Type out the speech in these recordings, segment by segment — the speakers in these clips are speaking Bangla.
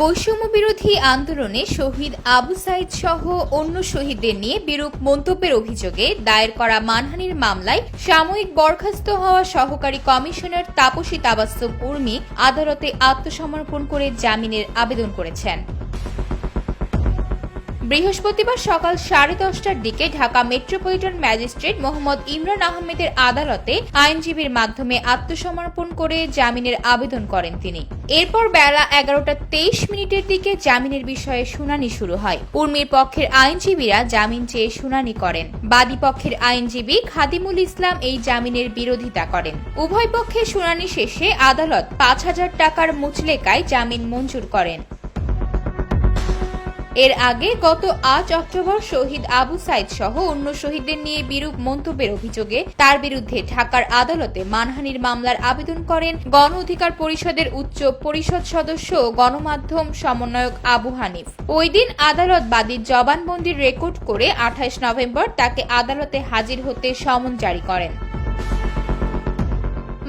বৈষম্য বিরোধী আন্দোলনে শহীদ আবু সাইদ সহ অন্য শহীদদের নিয়ে বিরূপ মন্তব্যের অভিযোগে দায়ের করা মানহানির মামলায় সাময়িক বরখাস্ত হওয়া সহকারী কমিশনার তাপসী তাবাস্তব উর্মি আদালতে আত্মসমর্পণ করে জামিনের আবেদন করেছেন। বৃহস্পতিবার সকাল সাড়ে দশটার দিকে ঢাকা মেট্রোপলিটন ম্যাজিস্ট্রেট মোহাম্মদ ইমরান আহমেদের আদালতে আইনজীবীর মাধ্যমে আত্মসমর্পণ করে জামিনের আবেদন করেন তিনি। এরপর বেলা এগারোটা তেইশ মিনিটের দিকে জামিনের বিষয়ে শুনানি শুরু হয়। উর্মির পক্ষের আইনজীবীরা জামিন চেয়ে শুনানি করেন। বাদী পক্ষের আইনজীবী খাদিমুল ইসলাম এই জামিনের বিরোধিতা করেন। উভয় পক্ষের শুনানি শেষে আদালত পাঁচ হাজার টাকার মুচলেকায় জামিন মঞ্জুর করেন। এর আগে গত আট অক্টোবর শহীদ আবু সাইদ সহ অন্য শহীদদের নিয়ে বিরূপ মন্তব্যের অভিযোগে তার বিরুদ্ধে ঢাকার আদালতে মানহানির মামলার আবেদন করেন গণ অধিকার পরিষদের উচ্চ পরিষদ সদস্য গণমাধ্যম সমন্বয়ক আবু হানিফ। ওই দিন আদালত বাদীর জবানবন্দির রেকর্ড করে আঠাইশ নভেম্বর তাকে আদালতে হাজির হতে সমন জারি করেন।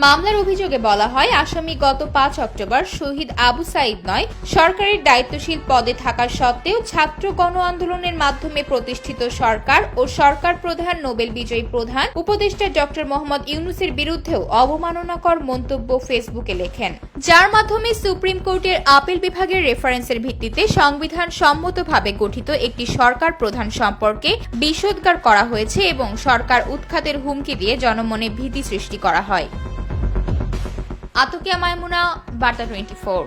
মামলার অভিযোগে বলা হয়, আসামি গত পাঁচ অক্টোবর শহীদ আবু সাইদ নয় সরকারের দায়িত্বশীল পদে থাকা সত্ত্বেও ছাত্র গণ আন্দোলনের মাধ্যমে প্রতিষ্ঠিত সরকার ও সরকার প্রধান, নোবেল বিজয়ী প্রধান উপদেষ্টা ডক্টর মোহাম্মদ ইউনুসের বিরুদ্ধেও অবমাননাকর মন্তব্য ফেসবুকে লেখেন। যার মাধ্যমে সুপ্রিম কোর্টের আপিল বিভাগের রেফারেন্সের ভিত্তিতে সংবিধান সম্মতভাবে গঠিত একটি সরকার প্রধান সম্পর্কে বিষোদ্গার করা হয়েছে এবং সরকার উৎখাতের হুমকি দিয়ে জনমনে ভীতি সৃষ্টি করা হয়। আতকিয়া মায়মুনা বার্তা টোয়েন্টি ফোর।